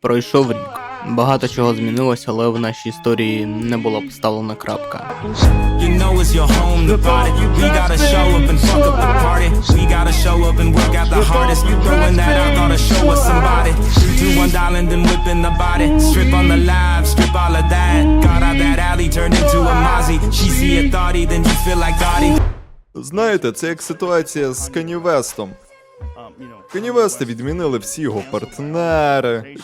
Пройшов рік. Багато чого змінилося, але в нашій історії не була поставлена крапка. Знаєте, це як ситуація з Кані Веста відмінили всі його партнери.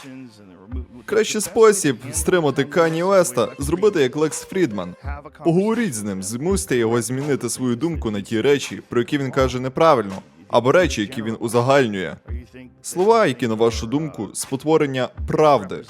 Кращий спосіб стримати Кані Веста зробити як Лекс Фрідман. Поговоріть з ним, змусьте його змінити свою думку на ті речі, про які він каже неправильно, або речі, які він узагальнює. Слова, які, на вашу думку, спотворення правди.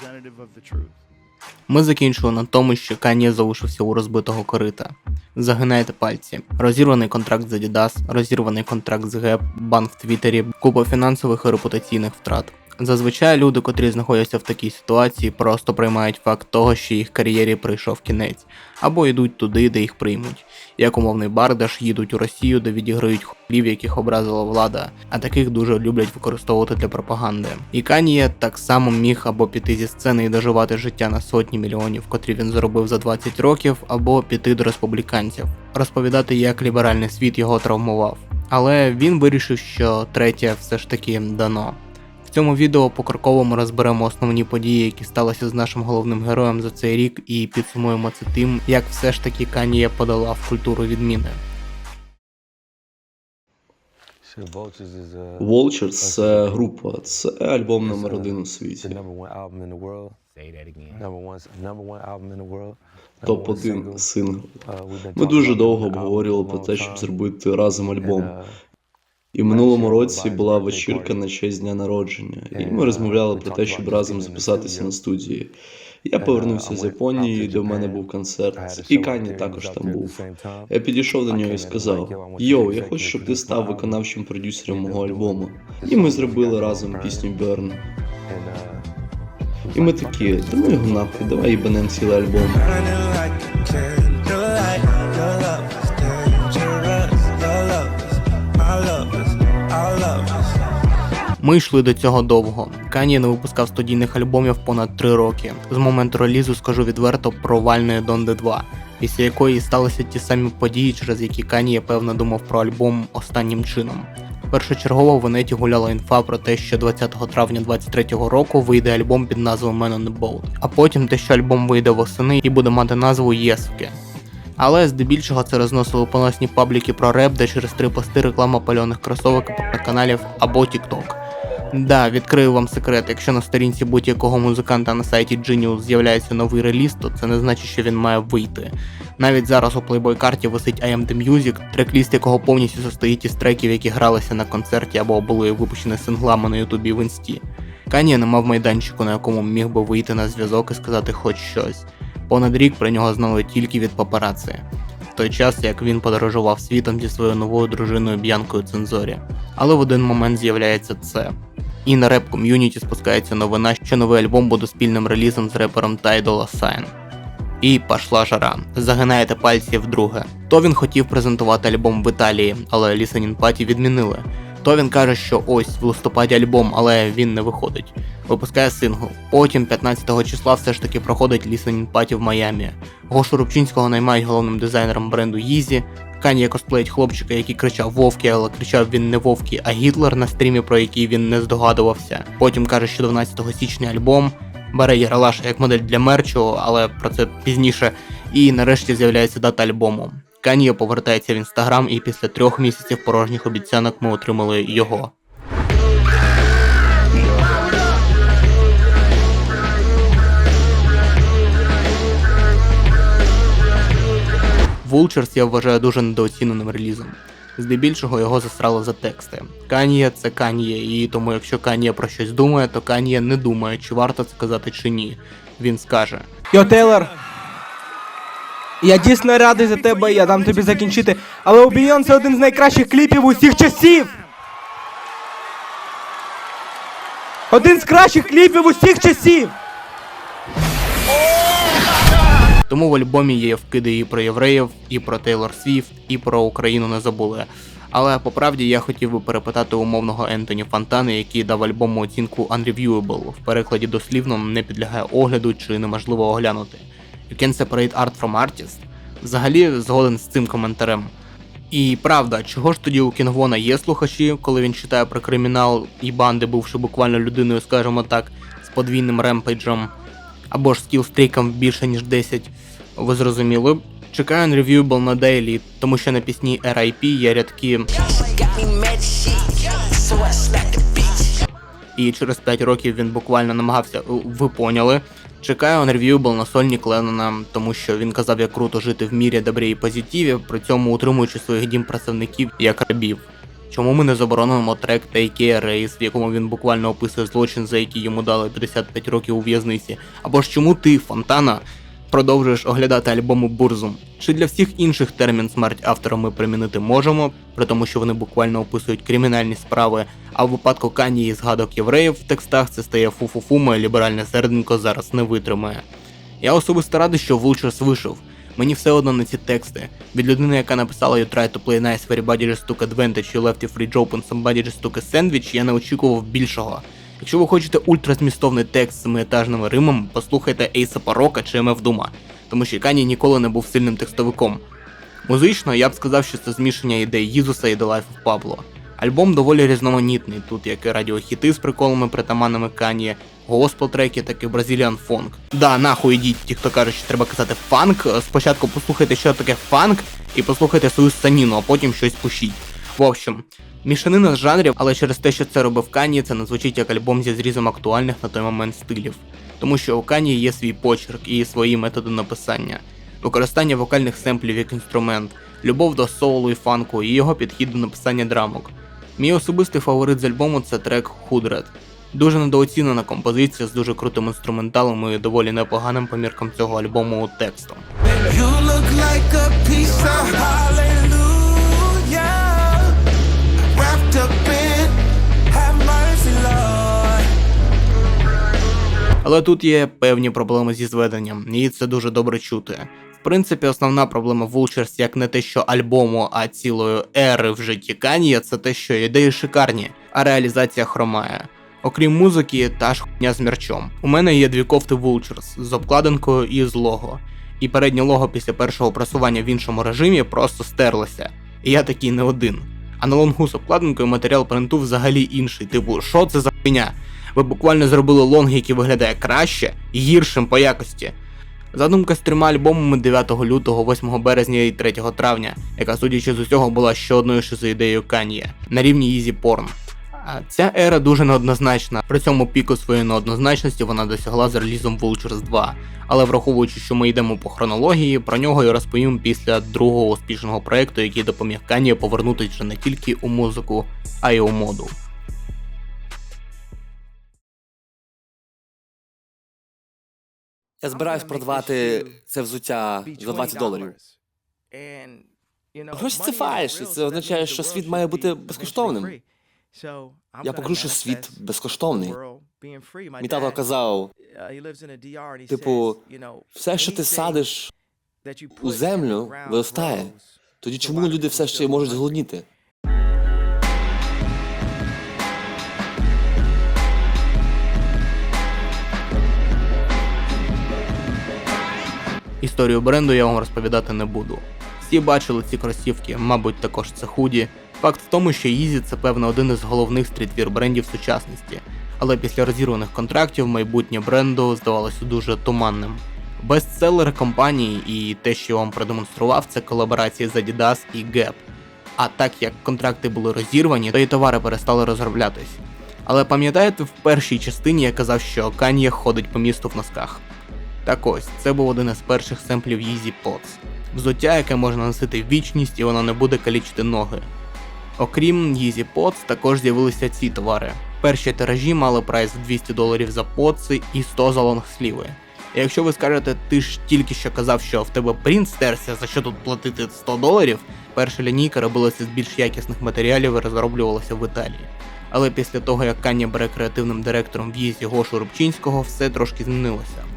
Ми закінчили на тому, що Канє залишився у розбитого корита. Загинайте пальці. Розірваний контракт з Adidas, розірваний контракт з Геп, банк в Твіттері, купа фінансових і репутаційних втрат. Зазвичай люди, котрі знаходяться в такій ситуації, просто приймають факт того, що їх кар'єрі прийшов кінець, або йдуть туди, де їх приймуть. Як умовний бардаш їдуть у Росію, де відіграють хлів, яких образила влада, а таких дуже люблять використовувати для пропаганди. І Каніє так само міг або піти зі сцени і доживати життя на сотні мільйонів, котрі він заробив за 20 років, або піти до республіканців, розповідати, як ліберальний світ його травмував. Але він вирішив, що третє все ж таки дано. Цьому відео покроково розберемо основні події, які сталися з нашим головним героєм за цей рік, і підсумуємо це тим, як все ж таки Каніє подолав культуру відміни. Uh, це група, це альбом номер один у світі. Топ one 1 сингл. Uh, Ми дуже довго обговорювали про те, щоб зробити разом альбом. І в минулому році була вечірка на честь дня народження, і ми розмовляли про те, щоб разом записатися на студії. Я повернувся з Японії, де в мене був концерт, і Кані також там був. Я підійшов до нього і сказав: Йоу, я хочу, щоб ти став виконавчим продюсером мого альбому. І ми зробили разом пісню Burn. І ми такі, та ну його нахуй, давай їбанем цілий альбом. Ми йшли до цього довго. Кані не випускав студійних альбомів понад 3 роки. З моменту релізу скажу відверто провальної Донде 2, після якої сталися ті самі події, через які Кані певно думав про альбом останнім чином. Першочергово в інеті гуляла інфа про те, що 20 травня 23-го року вийде альбом під назвою Man on the Boat, а потім те, що альбом вийде восени і буде мати назву Єсвки. Але здебільшого це розносили поносні пабліки про реп, де через три пости реклама пальоних кросовок каналів або TikTok. Да, відкрию вам секрет, якщо на сторінці будь-якого музиканта на сайті Genius з'являється новий реліз, то це не значить, що він має вийти. Навіть зараз у Playboy карті висить IMD Music, трек-ліст якого повністю состоїть із треків, які гралися на концерті або були випущені синглами на Ютубі в інсті. Канія не мав майданчику, на якому міг би вийти на зв'язок і сказати хоч щось. Понад рік про нього знали тільки від папараці. В той час, як він подорожував світом зі своєю новою дружиною Б'янкою Цензорі. Але в один момент з'являється це. І на реп ком'юніті спускається новина, що новий альбом буде спільним релізом з репером Dolla Sign. І пішла жара. Загинаєте пальці вдруге. То він хотів презентувати альбом в Італії, але Listening Party відмінили. То він каже, що ось в листопаді альбом, але він не виходить. Випускає сингл. Потім 15-го числа все ж таки проходить Listening Party в Майамі. Гошу Рубчинського наймають головним дизайнером бренду Yeezy. Кан'є косплеїть хлопчика, який кричав Вовки, але кричав він не Вовки, а Гітлер на стрімі, про який він не здогадувався. Потім каже, що 12 січня альбом. Бере Яралаша як модель для мерчу, але про це пізніше. І нарешті з'являється дата альбому. Кан'є повертається в інстаграм, і після трьох місяців порожніх обіцянок ми отримали його. Vultures я вважаю дуже недооціненим релізом. Здебільшого його засрали за тексти. Каніє це Каніє, і тому якщо Каніє про щось думає, то Каніє не думає, чи варто це казати чи ні. Він скаже: Йо, Тейлор. Я дійсно радий за тебе, я дам тобі закінчити. Але у Бейонсе один з найкращих кліпів усіх часів. Один з кращих кліпів усіх часів. Тому в альбомі є вкиди і про євреїв, і про Тейлор Свіфт, і про Україну не забули. Але по правді я хотів би перепитати умовного Ентоні Фонтани, який дав альбому оцінку Unreviewable, в перекладі дослівно не підлягає огляду чи неможливо оглянути. You can separate art from artist. Взагалі згоден з цим коментарем. І правда, чого ж тоді у Кінгвона є слухачі, коли він читає про кримінал і банди, бувши буквально людиною, скажімо так, з подвійним ремпейджем, або ж скілстріком більше ніж 10, ви зрозуміли. Чекаю Unreviewable на Daily, тому що на пісні RIP є рядки і через 5 років він буквально намагався, ви поняли. Чекаю Unreviewable на сольні Кленнона, тому що він казав, як круто жити в мірі добрі і позитиві, при цьому утримуючи своїх дім працівників як рабів. Чому ми не заборонимо трек Take Care в якому він буквально описує злочин, за який йому дали 55 років у в'язниці? Або ж чому ти, Фонтана, продовжуєш оглядати альбоми Бурзум? Чи для всіх інших термін смерть автора ми примінити можемо, при тому, що вони буквально описують кримінальні справи, а в випадку Кані і згадок євреїв в текстах це стає фу-фу-фу, моє ліберальне серденько зараз не витримає. Я особисто радий, що Vultures вийшов. Мені все одно на ці тексти. Від людини, яка написала You try to play nice, everybody just took advantage, you left your fridge open, somebody just took a sandwich, я не очікував більшого. Якщо ви хочете ультразмістовний текст з семиетажним римом, послухайте Ейса Парока чи МФ Дума, тому що Кані ніколи не був сильним текстовиком. Музично я б сказав, що це змішання ідей Єзуса і The Life of Pablo. Альбом доволі різноманітний, тут як і радіохіти з приколами притаманними Кані, госпел треки, так і бразиліан фонк. Да, нахуй ідіть, ті, хто каже, що треба казати фанк. Спочатку послухайте, що таке фанк, і послухайте свою саніну, а потім щось пишіть. В общем, мішанина з жанрів, але через те, що це робив Кані, це не звучить як альбом зі зрізом актуальних на той момент стилів. Тому що у Кані є свій почерк і свої методи написання, використання вокальних семплів як інструмент, любов до соулу і фанку і його підхід до написання драмок. Мій особистий фаворит з альбому це трек Худред. Дуже недооцінена композиція з дуже крутим інструменталом і доволі непоганим по міркам цього альбому текстом. Але тут є певні проблеми зі зведенням, і це дуже добре чути. В принципі, основна проблема Vultures як не те, що альбому, а цілої ери в житті Канія, це те, що ідеї шикарні, а реалізація хромає. Окрім музики, та ж хуйня з мерчом. У мене є дві кофти Vultures з обкладинкою і з лого. І переднє лого після першого просування в іншому режимі просто стерлося. І я такий не один. А на лонгу з обкладинкою матеріал принту взагалі інший. Типу, що це за хуйня? Ви буквально зробили лонг, який виглядає краще і гіршим по якості. Задумка з трьома альбомами 9 лютого, 8 березня і 3 травня, яка, судячи з усього, була ще одною шизоідеєю Кан'є, на рівні Easy Porn. А Ця ера дуже неоднозначна, при цьому піку своєї неоднозначності вона досягла з релізом Vultures 2. Але враховуючи, що ми йдемо по хронології, про нього я розповім після другого успішного проекту, який допоміг Кан'є повернутися вже не тільки у музику, а й у моду. Я збираюсь продавати це взуття за 20 доларів. Гроші це фальш, і це означає, що світ має бути безкоштовним. Я покажу, що світ безкоштовний. Мій тато казав, Типу, все, що ти садиш у землю, виростає. Тоді чому люди все ще можуть зголодніти? Історію бренду я вам розповідати не буду. Всі бачили ці кросівки, мабуть, також це худі. Факт в тому, що Yeezy це певно один із головних стрітвір брендів сучасності, але після розірваних контрактів майбутнє бренду здавалося дуже туманним. Бестселери компанії і те, що я вам продемонстрував, це колаборації з Adidas і Gap. А так як контракти були розірвані, то і товари перестали розроблятись. Але пам'ятаєте, в першій частині я казав, що Кан'є ходить по місту в носках. Так ось, це був один із перших семплів Yeezy Pods. Взуття, яке можна носити в вічність і воно не буде калічити ноги. Окрім Yeezy Pods, також з'явилися ці товари. Перші тиражі мали прайс в 200 доларів за подси і 100 за лонгсліви. І якщо ви скажете, ти ж тільки що казав, що в тебе принт стерся, за що тут платити 100 доларів, перша лінійка робилася з більш якісних матеріалів і розроблювалася в Італії. Але після того, як Каня бере креативним директором в Єзі Гошу Рубчинського, все трошки змінилося.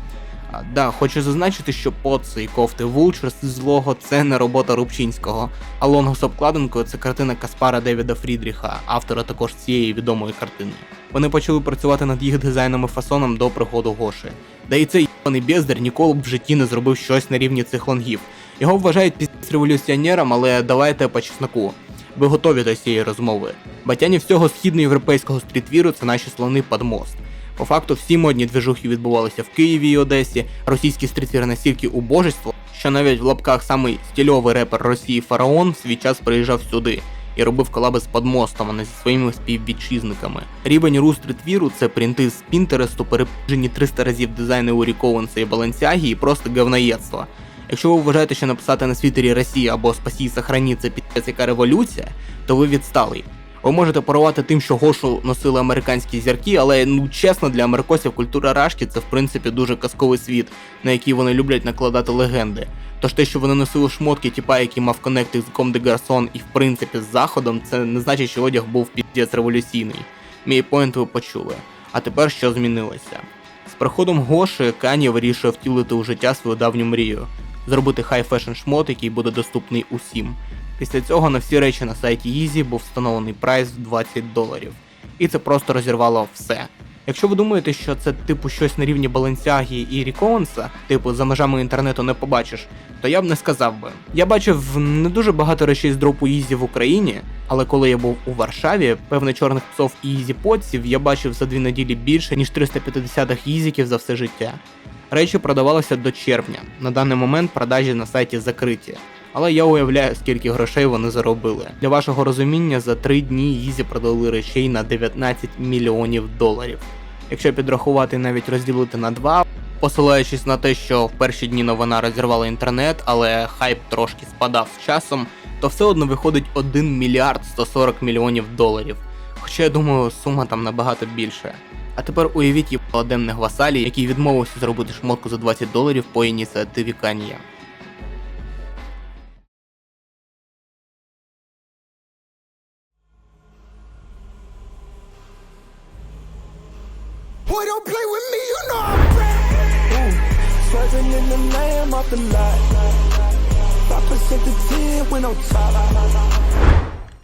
Да, хочу зазначити, що поци і кофти Vultures злого це не робота Рубчинського, а лонго з обкладинкою це картина Каспара Девіда Фрідріха, автора також цієї відомої картини. Вони почали працювати над їх дизайном і фасоном до приходу Гоши. Да і цей єбаний бездар ніколи б в житті не зробив щось на рівні цих лонгів. Його вважають піс-революціонером, але давайте по чесноку. Ви готові до цієї розмови. Батяні всього східноєвропейського стрітвіру це наші слони під мост. По факту всі модні движухи відбувалися в Києві і Одесі, російський стрітвір настільки убожество, що навіть в лапках самий стільовий репер Росії Фараон свій час приїжджав сюди і робив колаби з подмостом, а не зі своїми співвітчизниками. Рівень ру стрітвіру це принти з Пінтересту, перепижені 300 разів дизайни Урі Коуенса і Балансягі і просто говноєдство. Якщо ви вважаєте, що написати на світері Росія або Спасі сохрані це підець яка революція, то ви відсталий. Ви можете порувати тим, що Гошу носили американські зірки, але ну чесно, для америкосів культура рашки це в принципі дуже казковий світ, на який вони люблять накладати легенди. Тож те, що вони носили шмотки, типа, який мав коннекти з Ком де Гарсон і в принципі з заходом, це не значить, що одяг був піздець революційний. Мій поінт ви почули. А тепер що змінилося? З приходом Гоші Кані вирішує втілити у життя свою давню мрію зробити хай фешн шмот, який буде доступний усім. Після цього на всі речі на сайті Yeezy був встановлений прайс в 20 доларів. І це просто розірвало все. Якщо ви думаєте, що це типу щось на рівні Баленсягі і Рікоунса, типу за межами інтернету не побачиш, то я б не сказав би. Я бачив не дуже багато речей з дропу Yeezy в Україні, але коли я був у Варшаві, певне чорних псов і Yeezy подсів я бачив за дві неділі більше, ніж 350 їзіків за все життя. Речі продавалися до червня. На даний момент продажі на сайті закриті. Але я уявляю, скільки грошей вони заробили. Для вашого розуміння, за 3 дні Їзі продали речей на 19 мільйонів доларів. Якщо підрахувати навіть розділити на 2, посилаючись на те, що в перші дні новина розірвала інтернет, але хайп трошки спадав з часом, то все одно виходить 1 мільярд 140 мільйонів доларів. Хоча я думаю, сума там набагато більше. А тепер уявіть їбаладемних васалій, який відмовився зробити шмотку за 20 доларів по ініціативі Канія. Boy, don't play with me, you know I'm brand. Swerving in the lamb off the lot. 5% to 10 when on top.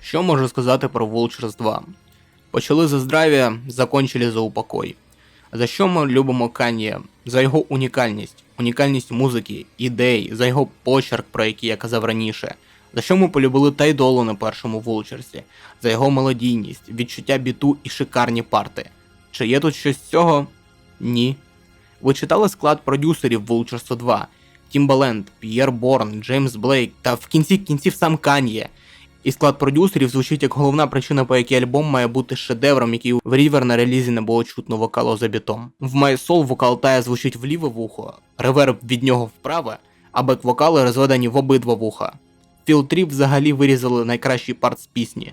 Що можу сказати про Vultures 2? Почали за здрав'я, закончили за упокой. За що ми любимо Кан'є? За його унікальність, унікальність музики, ідей, за його почерк, про який я казав раніше. За що ми полюбили Тайдолу на першому Вулчерсі, за його мелодійність, відчуття біту і шикарні парти. Чи є тут щось з цього? Ні. Ви читали склад продюсерів Vultures 2? Тімбаленд, П'єр Борн, Джеймс Блейк та в кінці кінців сам Кан'є. І склад продюсерів звучить як головна причина, по якій альбом має бути шедевром, який в Рівер на релізі не було чутно вокалу за бітом. В My Soul вокал Тая звучить в ліве вухо, реверб від нього вправе, а бек-вокали розведені в обидва вуха. Філ Тріп взагалі вирізали найкращий парт з пісні.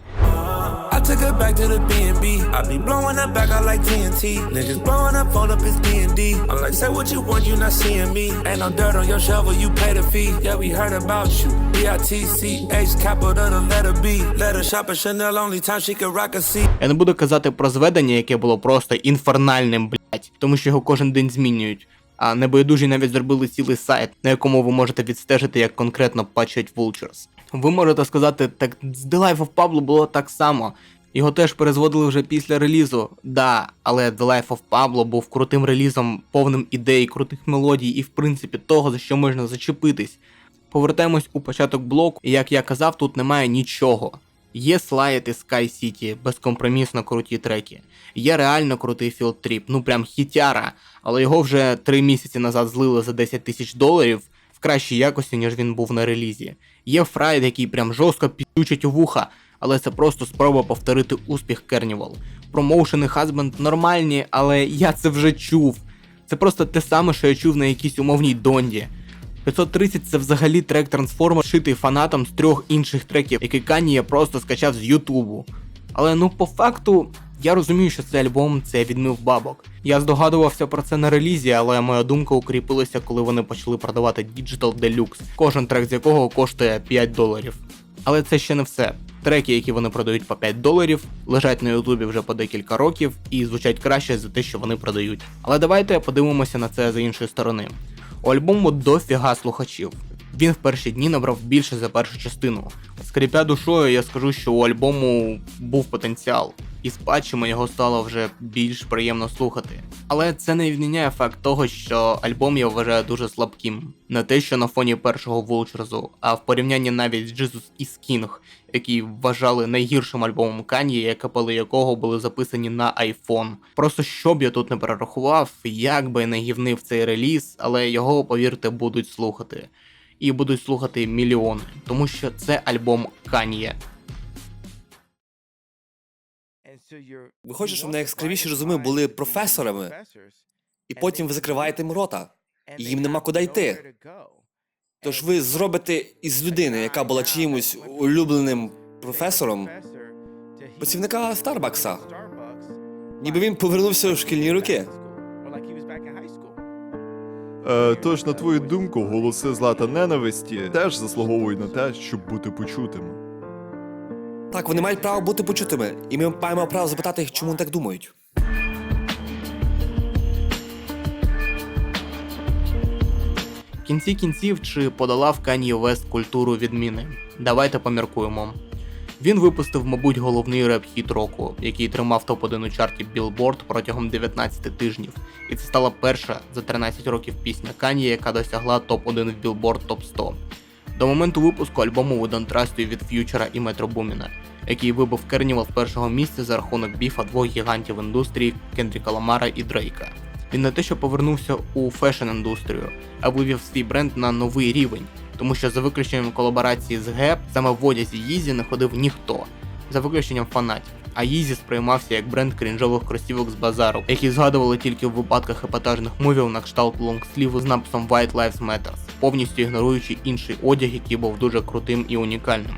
I took her back to the B&B. I be blowing her back out like TNT. Niggas blowing up, phone up his D&D. I'm like, say what you want, you not seeing me. Ain't no dirt on your shovel, you pay the fee. Yeah, we heard about you. B-I-T-C-H, capital the letter B. Let her shop at Chanel, only time she can rock a C. Я не буду казати про зведення, яке було просто інфернальним, блять, тому що його кожен день змінюють. А небайдужі навіть зробили цілий сайт, на якому ви можете відстежити, як конкретно патчать Vultures. Ви можете сказати, так з The Life of Pablo було так само. Його теж перезводили вже після релізу. Да, але The Life of Pablo був крутим релізом, повним ідей, крутих мелодій і в принципі того, за що можна зачепитись. Повертаємось у початок блоку, і як я казав, тут немає нічого. Є Slide і Sky City, безкомпромісно круті треки. Є реально крутий Trip, ну прям хітяра, але його вже 3 місяці назад злили за 10 тисяч доларів кращій якості, ніж він був на релізі. Є Фрайд, який прям жорстко підучить у вуха, але це просто спроба повторити успіх Carnival. Промоушени Husband нормальні, але я це вже чув. Це просто те саме, що я чув на якійсь умовній Донді. 530 це взагалі трек трансформер, шитий фанатом з трьох інших треків, які Канія просто скачав з Ютубу. Але ну по факту, я розумію, що цей альбом це відмив бабок. Я здогадувався про це на релізі, але моя думка укріпилася, коли вони почали продавати Digital Deluxe, кожен трек з якого коштує 5 доларів. Але це ще не все. Треки, які вони продають по 5 доларів, лежать на Ютубі вже по декілька років і звучать краще за те, що вони продають. Але давайте подивимося на це з іншої сторони. У альбому дофіга слухачів. Він в перші дні набрав більше за першу частину. Скрипя душою, я скажу, що у альбому був потенціал, і з патчами його стало вже більш приємно слухати. Але це не відміняє факт того, що альбом я вважаю дуже слабким. Не те, що на фоні першого Vultures'у, а в порівнянні навіть з Jesus is King, який вважали найгіршим альбомом Кан'є, капели якого були записані на iPhone. Просто щоб я тут не перерахував, як би не гівнив цей реліз, але його, повірте, будуть слухати. І будуть слухати мільйони, тому що це альбом Кан'є. Ви хочете, щоб найяскравіші розуми були професорами, і потім ви закриваєте їм рота, і їм нема куди йти. Тож ви зробите із людини, яка була чиїмось улюбленим професором, працівника Старбакса. Ніби він повернувся у шкільні роки. Е, тож, на твою думку, голоси зла та ненависті теж заслуговують на те, щоб бути почутими. Так, вони мають право бути почутими, і ми маємо право запитати їх, чому так думають. В кінці кінців чи подолав Кан'є Вест культуру відміни? Давайте поміркуємо. Він випустив, мабуть, головний реп-хіт року, який тримав топ-1 у чарті Billboard протягом 19 тижнів, і це стала перша за 13 років пісня Кан'є, яка досягла топ-1 в Billboard Top 100. До моменту випуску альбому We Don't від Ф'ючера і Метро Буміна, який вибив Кернівал з першого місця за рахунок біфа двох гігантів індустрії Кендріка Ламара і Дрейка. Він не те, що повернувся у фешн-індустрію, а вивів свій бренд на новий рівень, тому що за виключенням колаборації з Gap, саме в одязі Yeezy не ходив ніхто, за виключенням фанатів. А Yeezy сприймався як бренд крінжових кросівок з базару, які згадували тільки в випадках епатажних мувів на кшталт лонгсліву з написом White Lives Matter, повністю ігноруючи інший одяг, який був дуже крутим і унікальним.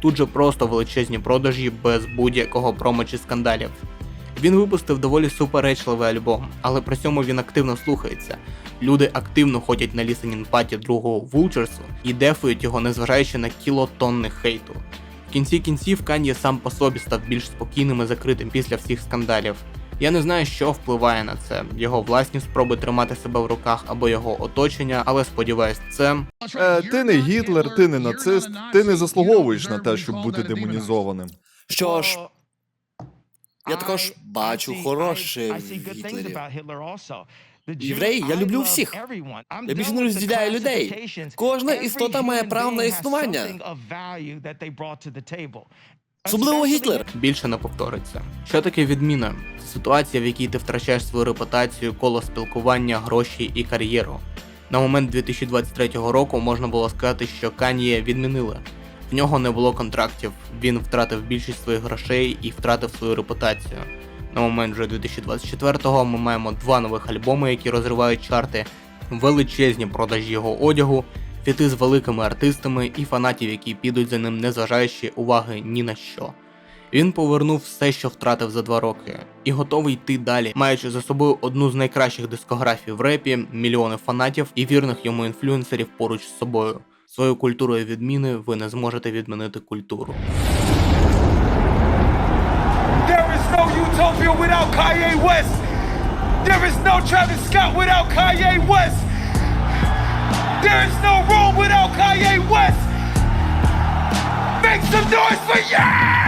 Тут же просто величезні продажі без будь-якого промо чи скандалів. Він випустив доволі суперечливий альбом, але при цьому він активно слухається. Люди активно ходять на лісенін паті другого Вулчерсу і дефують його, незважаючи на кілотонни хейту. В кінці кінців Кан'є сам по собі став більш спокійним і закритим після всіх скандалів. Я не знаю, що впливає на це, його власні спроби тримати себе в руках або його оточення, але сподіваюсь, це Е, ти не Гітлер, ти не нацист, ти не заслуговуєш на те, щоб бути демонізованим. Що ж, я також бачу хороше в Гітлері. Євреї, я люблю всіх. Я більше не розділяю людей. Кожна істота має право на існування. Особливо Гітлер. більше не повториться. Що таке відміна? Це ситуація, в якій ти втрачаєш свою репутацію, коло спілкування, гроші і кар'єру. На момент 2023 року можна було сказати, що Кан'є відмінили. В нього не було контрактів, він втратив більшість своїх грошей і втратив свою репутацію. На момент вже 2024-го ми маємо два нових альбоми, які розривають чарти, величезні продажі його одягу, фіти з великими артистами і фанатів, які підуть за ним, незважаючи уваги ні на що. Він повернув все, що втратив за два роки, і готовий йти далі, маючи за собою одну з найкращих дискографій в репі, мільйони фанатів і вірних йому інфлюенсерів поруч з собою. Свою культурою відміни ви не зможете відмінити культуру. Utopia without Kanye West. There is no Travis Scott without Kanye West. There is no Rome without Kanye West. Make some noise for yeah!